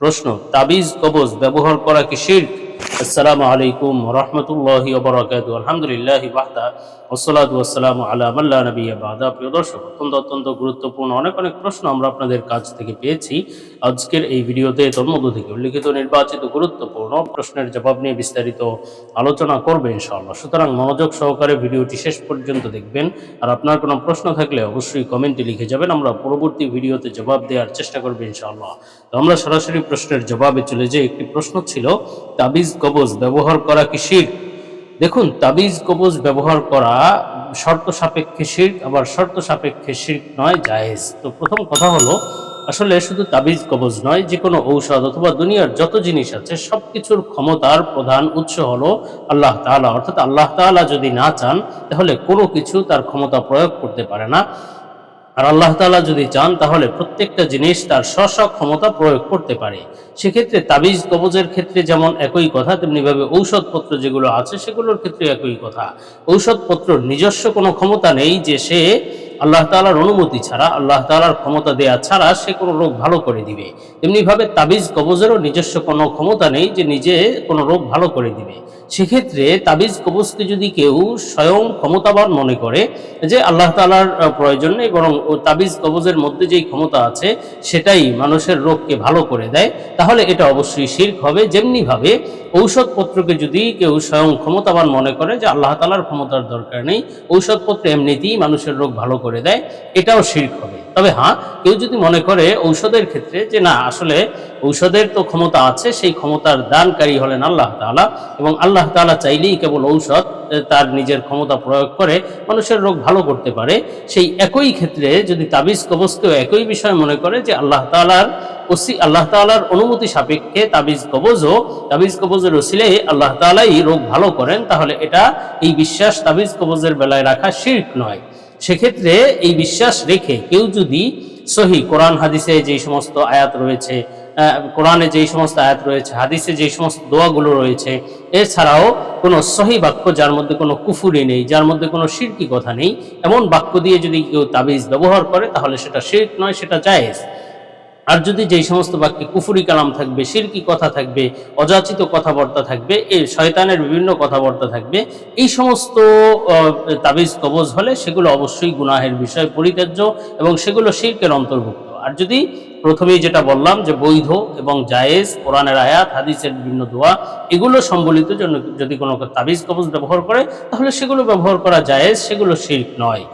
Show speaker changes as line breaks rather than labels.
প্রশ্ন তাবিজ কবজ ব্যবহার করা কি শির্ক? আসসালামু আলাইকুম রহমতুল্লাহ বরাকাত আলহামদুলিল্লাহ বাহদা ওসলাত ওয়াসালাম আলা মাল্লা নবী বাদা। প্রিয় দর্শক, অত্যন্ত অত্যন্ত গুরুত্বপূর্ণ অনেক অনেক প্রশ্ন আমরা আপনাদের কাছ থেকে পেয়েছি। আজকের এই ভিডিওতে তন্মধ্য থেকে নির্বাচিত গুরুত্বপূর্ণ প্রশ্নের জবাব নিয়ে বিস্তারিত আলোচনা করবে ইনশাআল্লাহ। সুতরাং মনোযোগ সহকারে ভিডিওটি শেষ পর্যন্ত দেখবেন। আর আপনার কোনো প্রশ্ন থাকলে অবশ্যই কমেন্টে লিখে যাবেন। আমরা পরবর্তী ভিডিওতে জবাব দেওয়ার চেষ্টা করব ইনশাআল্লাহ। তো আমরা সরাসরি প্রশ্নের জবাবে চলে যাই। একটি প্রশ্ন ছিল, তাবিজ কবজ ব্যবহার করা কি শির্ক? দেখুন, তাবিজ কবজ ব্যবহার করা শর্ত সাপেক্ষে শির্ক, আবার শর্ত সাপেক্ষে শির্ক নয়, জায়েজ। তো প্রথম কথা হলো, আসলে শুধু তাবিজ কবজ নয়, যে কোনো ঔষধ অথবা দুনিয়ার যত জিনিস আছে সব কিছুর ক্ষমতার প্রধান উৎস হলো আল্লাহ তাআলা। অর্থাৎ আল্লাহ তাআলা যদি না চান, তাহলে কোনো কিছু তার ক্ষমতা প্রয়োগ করতে পারে না। আর আল্লাহ তালা যদি চান, তাহলে প্রত্যেকটা জিনিস তার স্ব ক্ষমতা প্রয়োগ করতে পারে। সেক্ষেত্রে তাবিজ, কবজের ক্ষেত্রে যেমন একই কথা, তেমনিভাবে ঔষধপত্র যেগুলো আছে, সেগুলোর ক্ষেত্রে একই কথা। ঔষধপত্র নিজস্ব কোনো ক্ষমতা নেই যে সে আল্লাহ তালার অনুমতি ছাড়া, আল্লাহ তালার ক্ষমতা দেয়া ছাড়া সে কোনো রোগ ভালো করে দিবে। তেমনিভাবে তাবিজ কবজেরও নিজস্ব কোনো ক্ষমতা নেই যে নিজে কোনো রোগ ভালো করে দিবে। সেক্ষেত্রে তাবিজ কবজকে যদি কেউ স্বয়ং ক্ষমতাবান মনে করে যে আল্লাহ তালার প্রয়োজন নেই, বরং তাবিজ কবজের মধ্যে যেই ক্ষমতা আছে সেটাই মানুষের রোগকে ভালো করে দেয়, তাহলে এটা অবশ্যই শির্ক হবে। যেমনিভাবে ঔষধপত্রকে যদি কেউ স্বয়ং ক্ষমতাবান মনে করে যে আল্লাহ তাআলার ক্ষমতার দরকার নেই, ঔষধপত্র এমনিতেই মানুষের রোগ ভালো করে দেয়, এটাও শির্ক হবে। তবে হ্যাঁ কেউ যদি মনে করে ঔষধের ক্ষেত্রে যে না, আসলে ঔষধের তো ক্ষমতা আছে, সেই ক্ষমতার দানকারী হলেন আল্লাহ তাআলা এবং আল্লাহ তাআলা চাইলেই কেবল ঔষধ তার নিজের ক্ষমতা প্রয়োগ করে মানুষের রোগ ভালো করতে পারে। সেই একই ক্ষেত্রে যদি তাবিজ কবজ কবজকেও একই বিষয় মনে করে যে আল্লাহ তাআলার ওসি, আল্লাহ তাআলার অনুমতি সাপেক্ষে তাবিজ কবজও, তাবিজ কবজের ওসিলে আল্লাহ তাআলাই রোগ ভালো করেন, তাহলে এটা এই বিশ্বাস তাবিজ কবজের বেলায় রাখা শির্ক নয়। সেক্ষেত্রে এই বিশ্বাস রেখে কেউ যদি সহি কোরআন, হাদিসে যে সমস্ত আয়াত রয়েছে কোরআনে যেই সমস্ত আয়াত রয়েছে, হাদিসে যেই সমস্ত দোয়াগুলো রয়েছে, এছাড়াও কোনো সহি বাক্য যার মধ্যে কোনো কুফুরি নেই, যার মধ্যে কোনো শিরকি কথা নেই, এমন বাক্য দিয়ে যদি কেউ তাবিজ ব্যবহার করে, তাহলে সেটা শির্ক নয়, সেটা জায়েজ। আর যদি যেই সমস্ত বাক্যে কুফুরি কালাম থাকবে শিরকি কথা থাকবে, অযাচিত কথাবার্তা থাকবে এই শয়তানের বিভিন্ন কথাবার্তা থাকবে, এই সমস্ত তাবিজ কবজ হলে সেগুলো অবশ্যই গুনাহের বিষয় পরিত্যাজ্য এবং সেগুলো শিরকের অন্তর্ভুক্ত। আর যদি প্রথমেই যেটা বললাম যে বৈধ এবং জায়েজ কোরআনের আয়াত, হাদিসের বিভিন্ন দোয়া, এগুলো সম্বলিত জন্য যদি কোনো তাবিজ কবজ ব্যবহার করে, তাহলে সেগুলো ব্যবহার করা জায়েজ, সেগুলো শির্ক নয়।